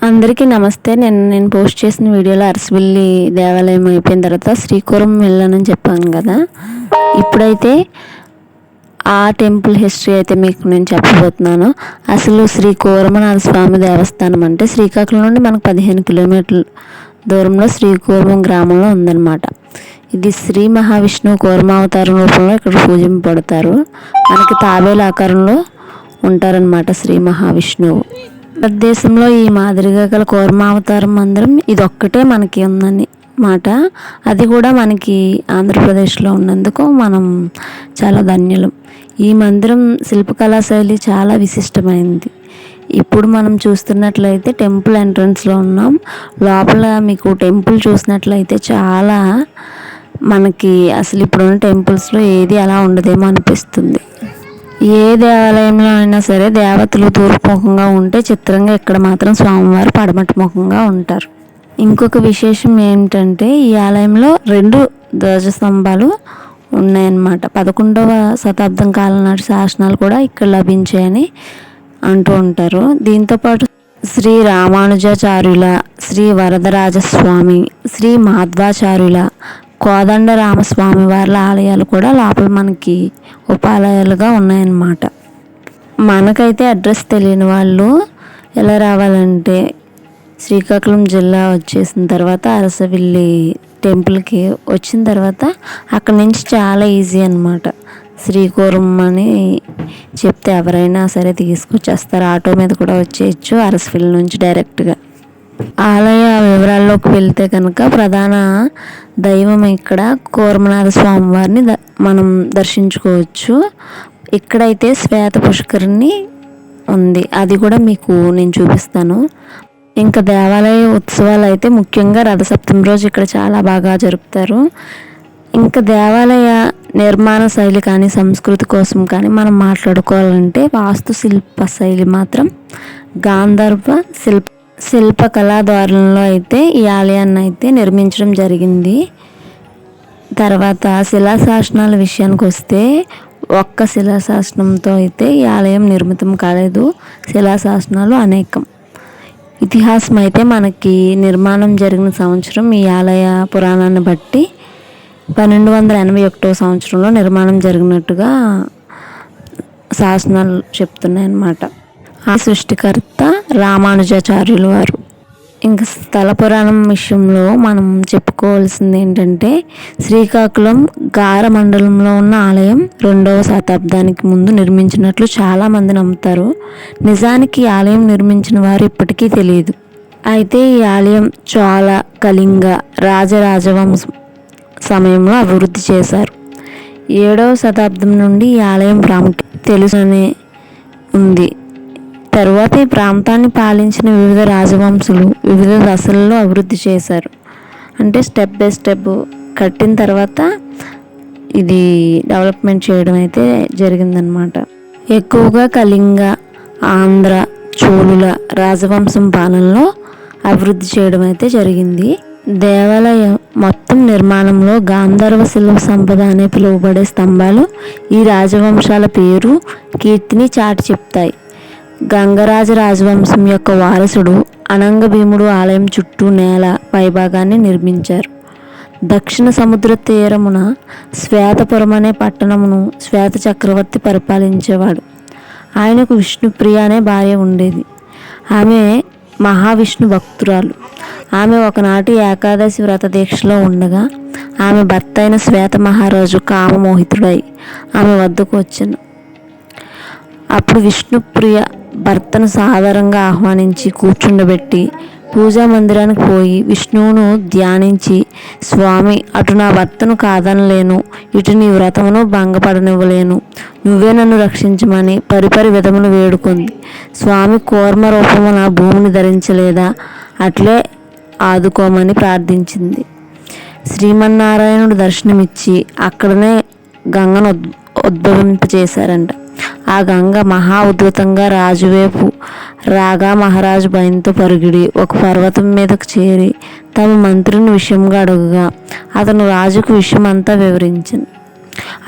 అందరికీ నమస్తే. నేను నేను పోస్ట్ చేసిన వీడియోలో అరసవెల్లి దేవాలయం అయిపోయిన తర్వాత శ్రీకూరం వెళ్ళానని చెప్పాను కదా. ఇప్పుడైతే ఆ టెంపుల్ హిస్టరీ అయితే మీకు నేను చెప్పబోతున్నాను. అసలు శ్రీకూరమనాథ స్వామి దేవస్థానం అంటే శ్రీకాకుళం నుండి మనకు పదిహేను కిలోమీటర్ల దూరంలో శ్రీకూర్మం గ్రామంలో ఉందన్నమాట. ఇది శ్రీ మహావిష్ణువు కూర్మావతారం రూపంలో ఇక్కడ పూజింపబడతారు. మనకి తాబేలు ఆకారంలో ఉంటారనమాట శ్రీ మహావిష్ణువు. భారతదేశంలో ఈ మాదిరిగా గల కూర్మావతారం మందిరం ఇది ఒక్కటే మనకి ఉందని మాట. అది కూడా మనకి ఆంధ్రప్రదేశ్లో ఉన్నందుకు మనం చాలా ధన్యులం. ఈ మందిరం శిల్పకళా శైలి చాలా విశిష్టమైనది ఇప్పుడు మనం చూస్తున్నట్లయితే టెంపుల్ ఎంట్రన్స్లో ఉన్నాం. లోపల మీకు టెంపుల్ చూసినట్లయితే చాలా మనకి అసలు ఇప్పుడున్న టెంపుల్స్లో ఏది అలా ఉండదేమో అనిపిస్తుంది. ఏ దేవాలయంలో అయినా సరే దేవతలు తూర్పుముఖంగా ఉంటే చిత్రంగా ఇక్కడ మాత్రం స్వామివారు పడమటి ముఖంగా ఉంటారు. ఇంకొక విశేషం ఏంటంటే ఈ ఆలయంలో రెండు ధ్వజస్తంభాలు ఉన్నాయన్నమాట. పదకొండవ శతాబ్దం కాలం నాటి శాసనాలు కూడా ఇక్కడ లభించాయని అంటూ ఉంటారు. దీంతోపాటు శ్రీ రామానుజాచార్యుల శ్రీ వరదరాజస్వామి శ్రీ మాధ్వాచార్యుల కోదండ రామస్వామి వారి ఆలయాలు కూడా లోపల మనకి ఉపాలయాలుగా ఉన్నాయన్నమాట. మనకైతే అడ్రస్ తెలియని వాళ్ళు ఎలా రావాలంటే శ్రీకాకుళం జిల్లా వచ్చేసిన తర్వాత అరసవిల్లి టెంపుల్కి వచ్చిన తర్వాత అక్కడ నుంచి చాలా ఈజీ అనమాట శ్రీకూరం అని చెప్తే ఎవరైనా సరే తీసుకొచ్చేస్తారు. ఆటో మీద కూడా వచ్చేయచ్చు అరసవిల్లి నుంచి డైరెక్ట్గా. ఆలయ వివరాల్లోకి వెళ్తే కనుక ప్రధాన దైవం ఇక్కడ కోరమనాథ స్వామివారిని ద మనం దర్శించుకోవచ్చు. ఇక్కడైతే శ్వేత పుష్కరిణి ఉంది. అది కూడా మీకు నేను చూపిస్తాను. ఇంకా దేవాలయ ఉత్సవాలు అయితే ముఖ్యంగా రథసప్తమి రోజు ఇక్కడ చాలా బాగా జరుపుతారు. ఇంకా దేవాలయ నిర్మాణ శైలి కానీ సంస్కృతి కోసం కానీ మనం మాట్లాడుకోవాలంటే వాస్తు శిల్ప శైలి మాత్రం గాంధర్వ శిల్ప శిల్పకళా ద్వారంలో అయితే ఈ ఆలయాన్ని అయితే నిర్మించడం జరిగింది. తర్వాత శిలాశాసనాల విషయానికి వస్తే ఒక్క శిలాశాసనంతో అయితే ఈ ఆలయం నిర్మితం కాలేదు. శిలాశాసనాలు అనేకం. ఇతిహాసం అయితే మనకి నిర్మాణం జరిగిన సంవత్సరం ఈ ఆలయ పురాణాన్ని బట్టి పన్నెండు వందల ఎనభై ఒకటో సంవత్సరంలో నిర్మాణం జరిగినట్టుగా శాసనాలు చెప్తున్నాయి అన్నమాట ఆ సృష్టికర్త రామానుజాచార్యులు వారు. ఇంకా స్థల పురాణం విషయంలో మనం చెప్పుకోవాల్సింది ఏంటంటే శ్రీకాకుళం గార మండలంలో ఉన్న ఆలయం రెండవ శతాబ్దానికి ముందు నిర్మించినట్లు చాలామంది నమ్ముతారు. నిజానికి ఆలయం నిర్మించిన వారు ఇప్పటికీ తెలియదు. అయితే ఈ ఆలయం చోళ కళింగ రాజరాజవంశం సమయంలో అభివృద్ధి చేశారు. ఏడవ శతాబ్దం నుండి ఈ ఆలయం ప్రాముఖ్యత తెలుసునే ఉంది. తరువాత ఈ ప్రాంతాన్ని పాలించిన వివిధ రాజవంశులు వివిధ దశలలో అభివృద్ధి చేశారు. అంటే స్టెప్ బై స్టెప్ కట్టిన తర్వాత ఇది డెవలప్మెంట్ చేయడం అయితే జరిగిందనమాట ఎక్కువగా కళింగ ఆంధ్ర చోళుల రాజవంశం పాలనలో అభివృద్ధి చేయడం అయితే జరిగింది. దేవాలయం మొత్తం నిర్మాణంలో గాంధర్వ శిల్వ సంపద అనే పిలువబడే స్తంభాలు ఈ రాజవంశాల పేరు కీర్తిని చాటి చెప్తాయి. గంగరాజ రాజవంశం యొక్క వారసుడు అనంగ భీముడు ఆలయం చుట్టూ నేల పైభాగాన్ని నిర్మించారు. దక్షిణ సముద్ర తీరమున శ్వేతపురం అనే పట్టణమును శ్వేత చక్రవర్తి పరిపాలించేవాడు. ఆయనకు విష్ణుప్రియ అనే భార్య ఉండేది. ఆమె మహావిష్ణు భక్తురాలు. ఆమె ఒకనాటి ఏకాదశి వ్రత దీక్షలో ఉండగా ఆమె భర్త అయిన శ్వేత మహారాజు కామమోహితుడై ఆమె వద్దకు వచ్చాను. అప్పుడు విష్ణుప్రియ భర్తను సాధారణంగా ఆహ్వానించి కూర్చుండబెట్టి పూజా మందిరానికి పోయి విష్ణువును ధ్యానించి స్వామి అటు నా భర్తను కాదనలేను ఇటు నీ వ్రతమును భంగపడనివ్వలేను నువ్వే నన్ను రక్షించమని పరిపరి విధములు వేడుకుంది. స్వామి కూర్మ రూపమున భూమిని ధరించలేదా? అట్లే ఆదుకోమని ప్రార్థించింది. శ్రీమన్నారాయణుడు దర్శనమిచ్చి అక్కడనే గంగను ఉద్భవింపచేశారంట. ఆ గంగ మహా ఉధృతంగా రాజువైపు రాగా మహారాజు భయంతో పరుగిడి ఒక పర్వతం మీదకు చేరి తమ మంత్రిని విషయంగా అడుగుగా అతను రాజుకు విషయం అంతా వివరించింది.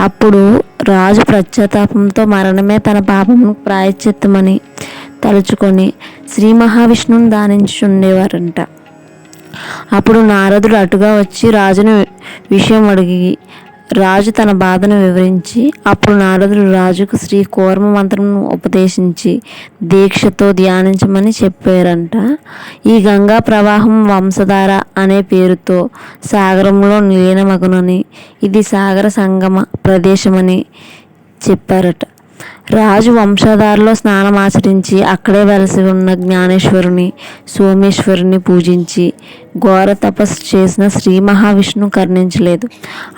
అప్పుడు రాజు ప్రత్యాతాపంతో మరణమే తన పాపమును ప్రాయశ్చిత్తమని తలుచుకొని శ్రీ మహావిష్ణువుని దానించుండేవారంట అప్పుడు నారదుడు అటుగా వచ్చి రాజును విషయం అడిగి రాజు తన బాధను వివరించి అప్పుడు నారదుడు రాజుకు శ్రీ కూర్మ మంత్రం ఉపదేశించి దీక్షతో ధ్యానించమని చెప్పారంట. ఈ గంగా ప్రవాహం వంశధార అనే పేరుతో సాగరంలో నిలీనమగునని ఇది సాగర సంగమ ప్రదేశమని చెప్పారట. రాజు వంశధారలో స్నానమాచరించి అక్కడే వెలసి ఉన్న జ్ఞానేశ్వరుని సోమేశ్వరుని పూజించి ఘోర తపస్సు చేసిన శ్రీ మహావిష్ణు కరుణించలేదు.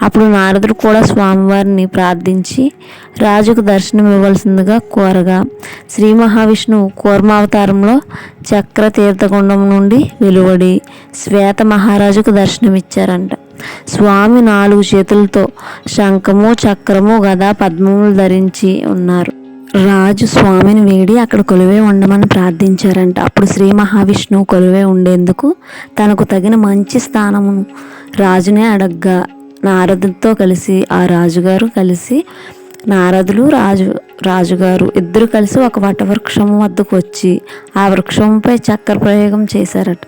అప్పుడు నారదుడు కూడా స్వామివారిని ప్రార్థించి రాజుకు దర్శనం ఇవ్వాల్సిందిగా కోరగా శ్రీ మహావిష్ణువు కూర్మావతారంలో చక్ర తీర్థగుండం నుండి వెలువడి శ్వేత మహారాజుకు దర్శనమిచ్చారంట. స్వామి నాలుగు చేతులతో శంఖము చక్రము గదా పద్మములు ధరించి ఉన్నారు. రాజు స్వామిని వేడి అక్కడ కొలువే ఉండమని ప్రార్థించారంట. అప్పుడు శ్రీ మహావిష్ణువు కొలువే ఉండేందుకు తనకు తగిన మంచి స్థానమును రాజునే అడగ్గా నారదుతో కలిసి ఆ రాజుగారు కలిసి నారదులు రాజు రాజుగారు ఇద్దరు కలిసి ఒక వటవృక్షం వద్దకు వచ్చి ఆ వృక్షంపై చక్ర ప్రయోగం చేశారట.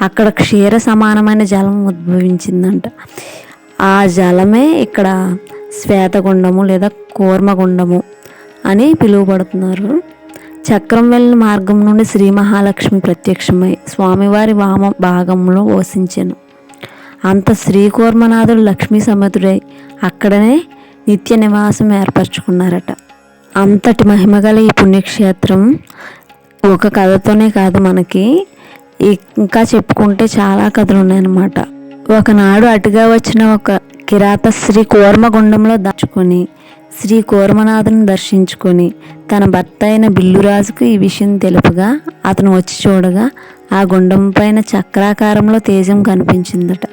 అక్కడ క్షీర సమానమైన జలం ఉద్భవించిందంట. ఆ జలమే ఇక్కడ శ్వేతగుండము లేదా కూర్మగుండము అని పిలువబడుతున్నారు. చక్రం వెళ్ళిన మార్గం నుండి శ్రీ మహాలక్ష్మి ప్రత్యక్షమై స్వామివారి వామ భాగంలో వసించాను. అంత శ్రీకూర్మనాథుడు లక్ష్మీ సమతుడై అక్కడనే నిత్య నివాసం ఏర్పరచుకున్నారట. అంతటి మహిమగల ఈ పుణ్యక్షేత్రం ఒక కథతోనే కాదు మనకి ఇంకా చెప్పుకుంటే చాలా కథలు ఉన్నాయన్నమాట. ఒకనాడు అటుగా వచ్చిన ఒక కిరాత శ్రీ కూర్మగుండంలో దాచుకొని శ్రీ కూర్మనాథుని దర్శించుకొని తన భర్త అయిన బిల్లురాజుకు ఈ విషయం తెలుపగా అతను వచ్చి చూడగా ఆ గుండం పైన చక్రాకారంలో తేజం కనిపించిందట.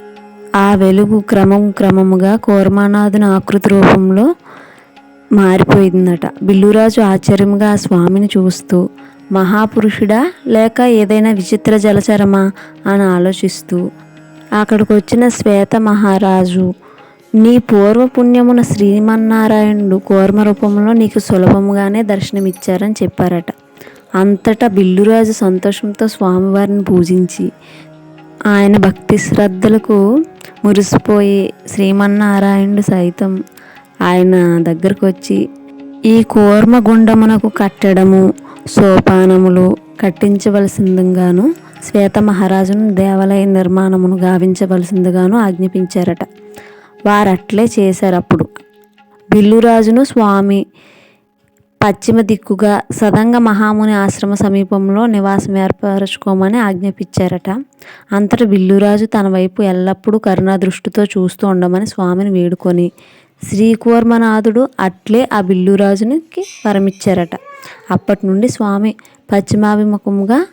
ఆ వెలుగు క్రమం క్రమముగా కూర్మనాథుని ఆకృతి రూపంలో మారిపోయిందట. బిల్లురాజు ఆశ్చర్యంగా ఆ స్వామిని చూస్తూ మహాపురుషుడా లేక ఏదైనా విచిత్ర జలచరమా? అని ఆలోచిస్తూ అక్కడికి వచ్చిన శ్వేత మహారాజు నీ పూర్వపుణ్యమున శ్రీమన్నారాయణుడు కూర్మ రూపంలో నీకు సులభముగానే దర్శనమిచ్చారని చెప్పారట. అంతటా బిల్లురాజు సంతోషంతో స్వామివారిని పూజించి ఆయన భక్తి శ్రద్ధలకు మురిసిపోయి శ్రీమన్నారాయణుడు సైతం ఆయన దగ్గరకు వచ్చి ఈ కూర్మ గుండమునకు కట్టడము సోపానములు కట్టించవలసిందిగాను శ్వేత మహారాజును దేవాలయ నిర్మాణమును గావించవలసిందిగాను ఆజ్ఞాపించారట. వారట్లే చేశారు అప్పుడు. బిల్లురాజును స్వామి పశ్చిమ దిక్కుగా సదంగ మహాముని ఆశ్రమ సమీపంలో నివాసం ఏర్పరచుకోమని ఆజ్ఞాపించారట. అంతటా బిల్లురాజు తన వైపు ఎల్లప్పుడూ కరుణా దృష్టితో చూస్తూ ఉండమని స్వామిని వేడుకొని శ్రీకూర్మనాథుడు అట్లే ఆ బిల్లురాజునికి వరమిచ్చారట. అప్పటి నుండి స్వామి పశ్చిమాభిముఖముగా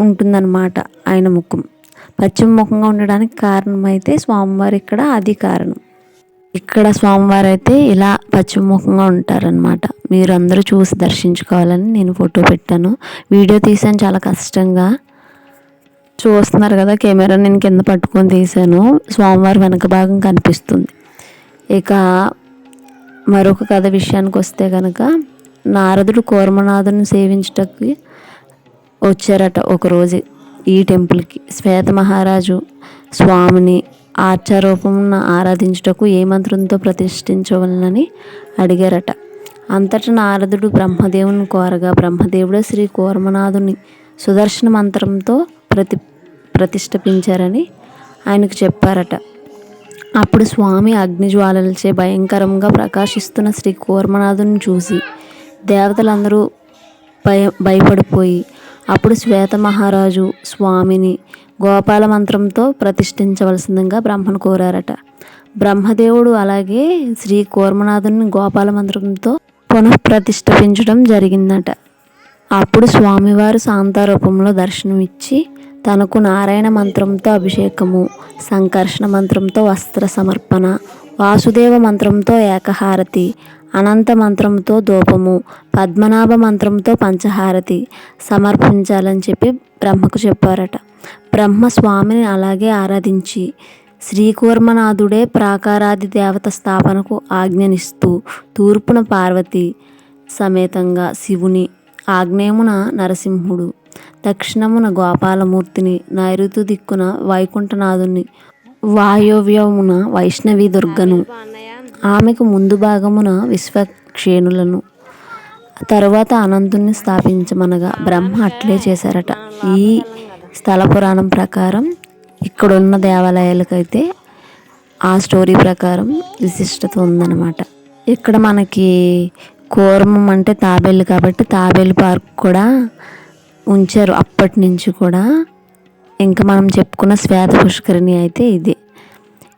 ఉంటుందన్నమాట ఆయన ముఖం. పశ్చిమ ముఖంగా ఉండడానికి కారణమైతే స్వామివారు ఇక్కడ అది కారణం. ఇక్కడ స్వామివారు అయితే ఇలా పశ్చిమముఖంగా ఉంటారనమాట మీరు అందరూ చూసి దర్శించుకోవాలని నేను ఫోటో పెట్టాను. వీడియో తీసాను చాలా కష్టంగా. చూస్తున్నారు కదా కెమెరా నేను కింద పట్టుకొని తీశాను. స్వామివారి వెనక భాగం కనిపిస్తుంది. ఇక మరొక కథ విషయానికి వస్తే కనుక నారదుడు కూర్మనాథుని సేవించటకి వచ్చారట ఒకరోజు. ఈ టెంపుల్కి. శ్వేత మహారాజు స్వామిని ఆచారూపమున ఆరాధించుటకు ఏ మంత్రంతో ప్రతిష్ఠించవలనని అడిగారట. అంతట నారదుడు బ్రహ్మదేవుని కోరగా బ్రహ్మదేవుడు శ్రీ కూర్మనాథుని సుదర్శన మంత్రంతో ప్రతి ప్రతిష్టపించారని ఆయనకు చెప్పారట. అప్పుడు స్వామి అగ్నిజ్వాలలచే భయంకరంగా ప్రకాశిస్తున్న శ్రీ కూర్మనాథుని చూసి దేవతలందరూ భయ భయపడిపోయి అప్పుడు శ్వేత మహారాజు స్వామిని గోపాల మంత్రంతో ప్రతిష్ఠించవలసిందిగా బ్రహ్మను కోరారట. బ్రహ్మదేవుడు అలాగే శ్రీ కూర్మనాథుని గోపాల మంత్రంతో పునఃప్రతిష్ఠించడం జరిగిందట. అప్పుడు స్వామివారు శాంతారూపంలో దర్శనమిచ్చి తనకు నారాయణ మంత్రంతో అభిషేకము సంకర్షణ మంత్రంతో వస్త్ర సమర్పణ వాసుదేవ మంత్రంతో ఏకహారతి అనంత మంత్రంతో ధూపము పద్మనాభ మంత్రంతో పంచహారతి సమర్పించాలని చెప్పి బ్రహ్మకు చెప్పారట. బ్రహ్మ స్వామిని అలాగే ఆరాధించి శ్రీకూర్మనాథుడే ప్రాకారాది దేవత స్థాపనకు ఆజ్ఞనిస్తూ తూర్పున పార్వతి సమేతంగా శివుని ఆగ్నేయమున నరసింహుడు దక్షిణమున గోపాలమూర్తిని నైరుతి దిక్కున వైకుంఠనాథుని వాయువ్యమున వైష్ణవి దుర్గను ఆమెకు ముందు భాగమున విశ్వక్షేణులను తరువాత అనంతుణ్ణి స్థాపించమనగా బ్రహ్మ అట్లే చేశారట. ఈ స్థల పురాణం ప్రకారం ఇక్కడున్న దేవాలయాలకైతే ఆ స్టోరీ ప్రకారం విశిష్టత ఉందన్నమాట. ఇక్కడ మనకి కూర్మం అంటే తాబేలు కాబట్టి తాబేలు పార్క్ కూడా ఉంచారు అప్పటి నుంచి కూడా. ఇంకా మనం చెప్పుకున్న శ్వేత పుష్కరిణి అయితే ఇది.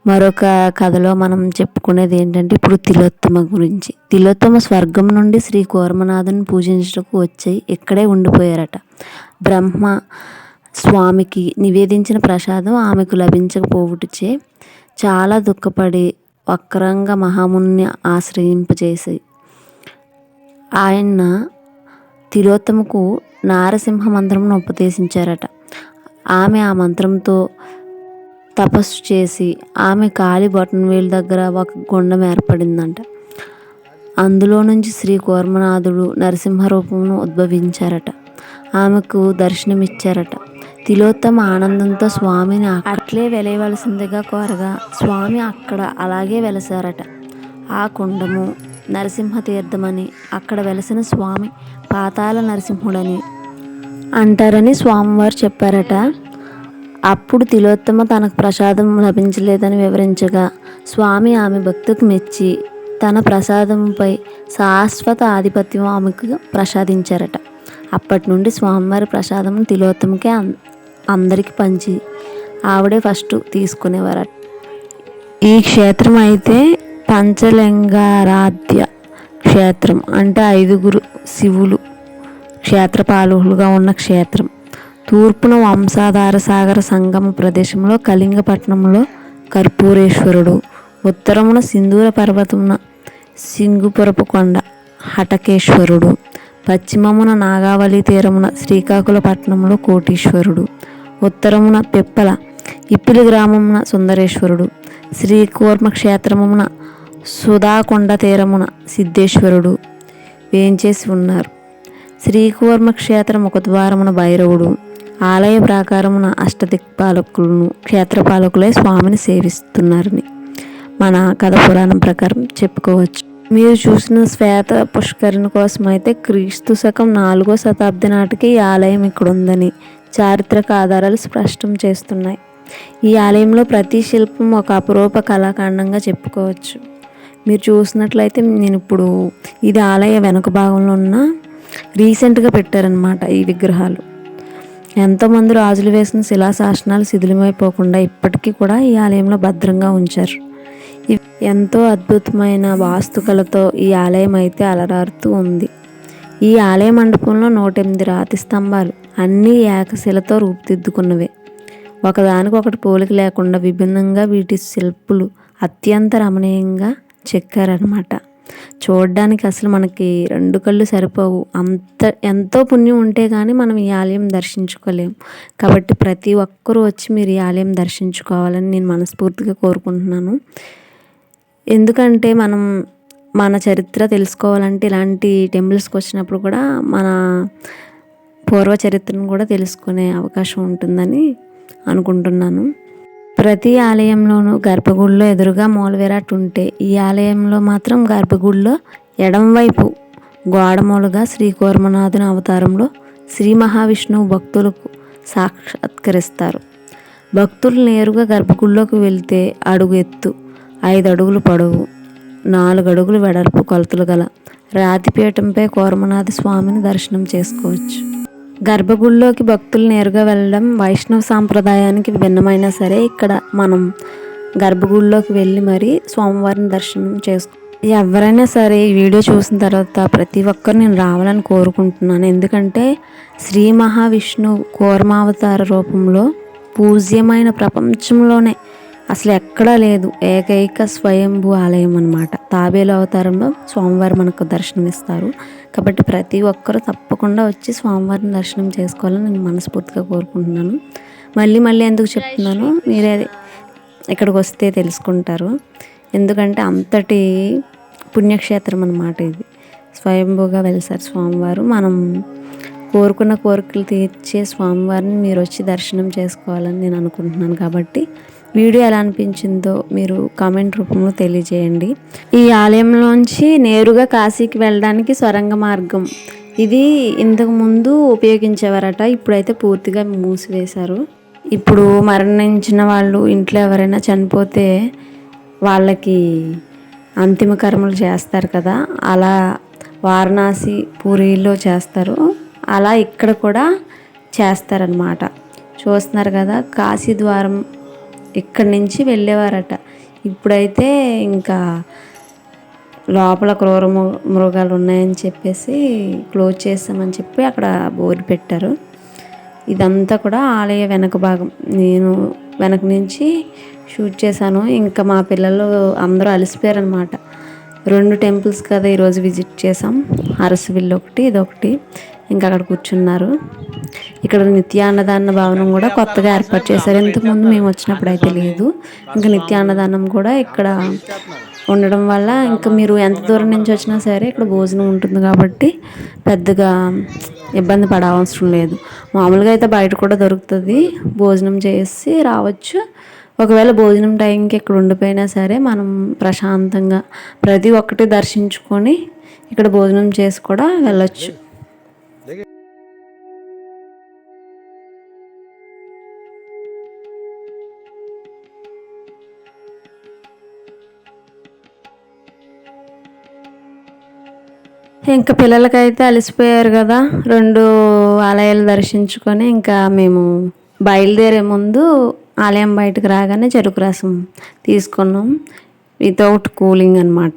మరొక కథలో మనం చెప్పుకునేది ఏంటంటే ఇప్పుడు తిలోత్తమ గురించి. తిలోత్తమ స్వర్గం నుండి శ్రీ కోరమనాథుని పూజించటకు వచ్చి ఇక్కడే ఉండిపోయారట. బ్రహ్మ స్వామికి నివేదించిన ప్రసాదం ఆమెకు లభించకపోవుటచే చాలా దుఃఖపడి వక్రంగా మహాముని ఆశ్రయింపజేసి ఆయన తిలోత్తమకు నారసింహ మంత్రంను ఉపదేశించారట. ఆమె ఆ మంత్రంతో తపస్సు చేసి ఆమె కాలి బటన్ వేలు దగ్గర ఒక గుండం ఏర్పడిందంట. అందులో నుంచి శ్రీ కూర్మనాథుడు నరసింహ రూపమును ఉద్భవించారట. ఆమెకు దర్శనమిచ్చారట. తిలోత్తమ ఆనందంతో స్వామిని అట్లే వెలయవలసిందిగా కోరగా స్వామి అక్కడ అలాగే వెలసారట. ఆ కుండము నరసింహ తీర్థమని అక్కడ వెలసిన స్వామి పాతాల నరసింహుడని అంటారని స్వామివారు చెప్పారట. అప్పుడు తిలోత్తమ తనకు ప్రసాదం లభించలేదని వివరించగా స్వామి ఆమె భక్తికి మెచ్చి తన ప్రసాదంపై శాశ్వత ఆధిపత్యం ఆమెకు ప్రసాదించారట. అప్పటి నుండి స్వామివారి ప్రసాదం తిలోత్తమకే అందరికీ పంచి ఆవిడే ఫస్ట్ తీసుకునేవారట. ఈ క్షేత్రం అయితే పంచలింగారాధ్య క్షేత్రం అంటే ఐదుగురు శివులు క్షేత్రపాలకులుగా ఉన్న క్షేత్రం. తూర్పున వంశాధార సాగర సంగమ ప్రదేశంలో కళింగపట్నంలో కర్పూరేశ్వరుడు. ఉత్తరమున సింధూర పర్వతమున సింగుపురపు కొండ హటకేశ్వరుడు. పశ్చిమమున నాగావళి తీరమున శ్రీకాకుళపట్నంలో కోటీశ్వరుడు. ఉత్తరమున పిప్పల ఇప్పిలి గ్రామమున సుందరేశ్వరుడు. శ్రీకూర్మ క్షేత్రమున సుధాకొండ తీరమున సిద్ధేశ్వరుడు. వేంచేసి ఉన్నారు. శ్రీకూర్మ క్షేత్ర ముఖద్వారమున భైరవుడు. ఆలయ ప్రాకారమున అష్టదిక్పాలకులను క్షేత్రపాలకులే స్వామిని సేవిస్తున్నారని మన కథ పురాణం ప్రకారం చెప్పుకోవచ్చు. మీరు చూసిన శ్వేత పుష్కరణ కోసం అయితే క్రీస్తు శకం నాలుగో శతాబ్ది నాటికి ఈ ఆలయం ఇక్కడ ఉందని చారిత్రక ఆధారాలు స్పష్టం చేస్తున్నాయి. ఈ ఆలయంలో ప్రతి శిల్పం ఒక అపురూప కళాఖండంగా చెప్పుకోవచ్చు. మీరు చూసినట్లయితే నేను ఇప్పుడు ఇది ఆలయ వెనుక భాగంలో ఉన్న రీసెంట్గా పెట్టారనమాట ఈ విగ్రహాలు. ఎంతోమంది రాజులు వేసిన శిలాశాసనాలు శిథిలమైపోకుండా ఇప్పటికీ కూడా ఈ ఆలయంలో భద్రంగా ఉంచారు. ఎంతో అద్భుతమైన వాస్తుకలతో ఈ ఆలయం అయితే అలరారుతూ ఉంది. ఈ ఆలయ మండపంలో నూట ఎనిమిది రాతి స్తంభాలు అన్నీ ఏకశిలతో రూపుదిద్దుకున్నవే. ఒకదానికొకటి పోలిక లేకుండా విభిన్నంగా వీటి శిల్పులు అత్యంత రమణీయంగా చెక్కారనమాట చూడడానికి అసలు మనకి రెండు కళ్ళు సరిపోవు. అంత ఎంతో పుణ్యం ఉంటే కానీ మనం ఈ ఆలయం దర్శించుకోలేం. కాబట్టి ప్రతి ఒక్కరూ వచ్చి మీరు ఈ ఆలయం దర్శించుకోవాలని నేను మనస్ఫూర్తిగా కోరుకుంటున్నాను. ఎందుకంటే మనం మన చరిత్ర తెలుసుకోవాలంటే ఇలాంటి టెంపుల్స్కి వచ్చినప్పుడు కూడా మన పూర్వ చరిత్రను కూడా తెలుసుకునే అవకాశం ఉంటుందని అనుకుంటున్నాను. ప్రతి ఆలయంలోనూ గర్భగుడిలో ఎదురుగా మూలవిరాట్ ఉంటే ఈ ఆలయంలో మాత్రం గర్భగుడిలో ఎడంవైపు గోడమూలుగా శ్రీ కూర్మనాథుని అవతారంలో శ్రీ మహావిష్ణువు భక్తులకు సాక్షాత్కరిస్తారు. భక్తులు నేరుగా గర్భగుడిలోకి వెళ్తే అడుగు ఎత్తు ఐదు అడుగులు పొడవు నాలుగు అడుగులు వెడల్పు కొలతలు గల రాతిపీఠంపై కూర్మనాథ స్వామిని దర్శనం చేసుకోవచ్చు. గర్భగుడిలోకి భక్తులు నేరుగా వెళ్ళడం వైష్ణవ సాంప్రదాయానికి భిన్నమైనా సరే ఇక్కడ మనం గర్భగుడిలోకి వెళ్ళి మరీ స్వామివారిని దర్శనం చేసుకో ఎవరైనా సరే ఈ వీడియో చూసిన తర్వాత ప్రతి ఒక్కరు నేను రావాలని కోరుకుంటున్నాను. ఎందుకంటే శ్రీ మహావిష్ణువు కూర్మావతార రూపంలో పూజ్యమైన ప్రపంచంలోనే అసలు ఎక్కడా లేదు. ఏకైక స్వయంభూ ఆలయం అనమాట తాబేలు అవతారంలో స్వామివారు మనకు దర్శనమిస్తారు. కాబట్టి ప్రతి ఒక్కరూ తప్పకుండా వచ్చి స్వామివారిని దర్శనం చేసుకోవాలని నేను మనస్ఫూర్తిగా కోరుకుంటున్నాను. మళ్ళీ మళ్ళీ ఎందుకు చెప్తున్నాను? మీరే ఇక్కడికి వస్తే తెలుసుకుంటారు. ఎందుకంటే అంతటి పుణ్యక్షేత్రం అనమాట ఇది. స్వయంభూగా వెళ్తారు స్వామివారు. మనం కోరుకున్న కోరికలు తీర్చే స్వామివారిని మీరు వచ్చి దర్శనం చేసుకోవాలని నేను అనుకుంటున్నాను. కాబట్టి వీడియో ఎలా అనిపించిందో మీరు కామెంట్ రూపంలో తెలియజేయండి. ఈ ఆలయంలోంచి నేరుగా కాశీకి వెళ్ళడానికి సొరంగ మార్గం. ఇది ఇంతకు ముందు ఉపయోగించేవారట ఇప్పుడైతే పూర్తిగా మూసివేశారు. ఇప్పుడు మరణించిన వాళ్ళు ఇంట్లో ఎవరైనా చనిపోతే వాళ్ళకి అంతిమ కర్మలు చేస్తారు కదా. అలా వారణాసి పూరిలో చేస్తారు. అలా ఇక్కడ కూడా చేస్తారనమాట చూస్తున్నారు కదా కాశీ ద్వారం ఇక్కడి నుంచి వెళ్ళేవారట. ఇప్పుడైతే ఇంకా లోపల క్రూర మృగాలు ఉన్నాయని చెప్పేసి క్లోజ్ చేస్తామని చెప్పి అక్కడ బోర్డు పెట్టారు. ఇదంతా కూడా ఆలయ వెనక భాగం. నేను వెనక నుంచి షూట్ చేశాను. ఇంకా మా పిల్లలు అందరూ అలసిపోయారనమాట రెండు టెంపుల్స్ కదా ఈరోజు విజిట్ చేసాం అరసవిల్లు ఒకటి ఇదొకటి. ఇంకా అక్కడ కూర్చున్నారు. ఇక్కడ నిత్యాన్నదాన భవనం కూడా కొత్తగా ఏర్పాటు చేశారు. ఇంతకుముందు మేము వచ్చినప్పుడు అయితే లేదు. ఇంకా నిత్యాన్నదానం కూడా ఇక్కడ ఉండడం వల్ల ఇంకా మీరు ఎంత దూరం నుంచి వచ్చినా సరే ఇక్కడ భోజనం ఉంటుంది కాబట్టి పెద్దగా ఇబ్బంది పడవసరం లేదు. మామూలుగా అయితే బయట కూడా దొరుకుతుంది. భోజనం చేసి రావచ్చు. ఒకవేళ భోజనం టైంకి ఇక్కడ ఉండిపోయినా సరే మనం ప్రశాంతంగా ప్రతి ఒక్కటి దర్శించుకొని ఇక్కడ భోజనం చేసి కూడా వెళ్ళొచ్చు. ఇంకా పిల్లలకైతే అలసిపోయారు కదా రెండు ఆలయాలు దర్శించుకొని ఇంకా మేము బయలుదేరే ముందు ఆలయం బయటకు రాగానే చెరుకు రసం తీసుకున్నాం. వితౌట్ కూలింగ్ అనమాట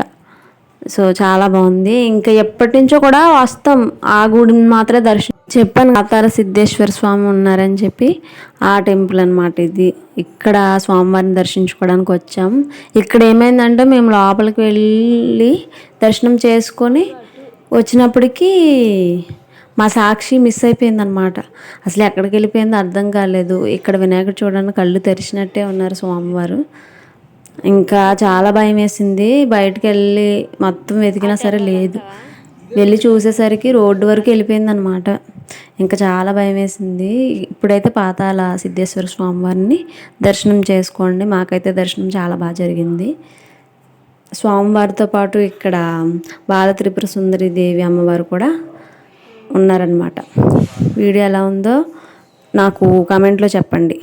సో చాలా బాగుంది. ఇంకా ఎప్పటి నుంచో కూడా వస్తాం ఆ గుడిని మాత్రమే దర్శనం చెప్పాను. కాతార సిద్ధేశ్వర స్వామి ఉన్నారని చెప్పి ఆ టెంపుల్ అనమాట ఇది. ఇక్కడ స్వామివారిని దర్శించుకోవడానికి వచ్చాం. ఇక్కడ ఏమైందంటే మేము లోపలికి వెళ్ళి దర్శనం చేసుకొని వచ్చినప్పటికీ మా సాక్షి మిస్ అయిపోయిందనమాట అసలు ఎక్కడికి వెళ్ళిపోయిందో అర్థం కాలేదు. ఇక్కడ వినాయకుడు చూడడానికి కళ్ళు తెరిచినట్టే ఉన్నారు స్వామివారు. ఇంకా చాలా భయం వేసింది. బయటకు వెళ్ళి మొత్తం వెతికినా సరే లేదు. వెళ్ళి చూసేసరికి రోడ్డు వరకు వెళ్ళిపోయిందనమాట ఇంకా చాలా భయం వేసింది. ఇప్పుడైతే పాతాల సిద్ధేశ్వర స్వామివారిని దర్శనం చేసుకోండి. మాకైతే దర్శనం చాలా బాగా జరిగింది. స్వామివారితో పాటు ఇక్కడ బాల త్రిపుర సుందరి దేవి అమ్మవారు కూడా ఉన్నారనమాట వీడియో ఎలా ఉందో నాకు కామెంట్లో చెప్పండి.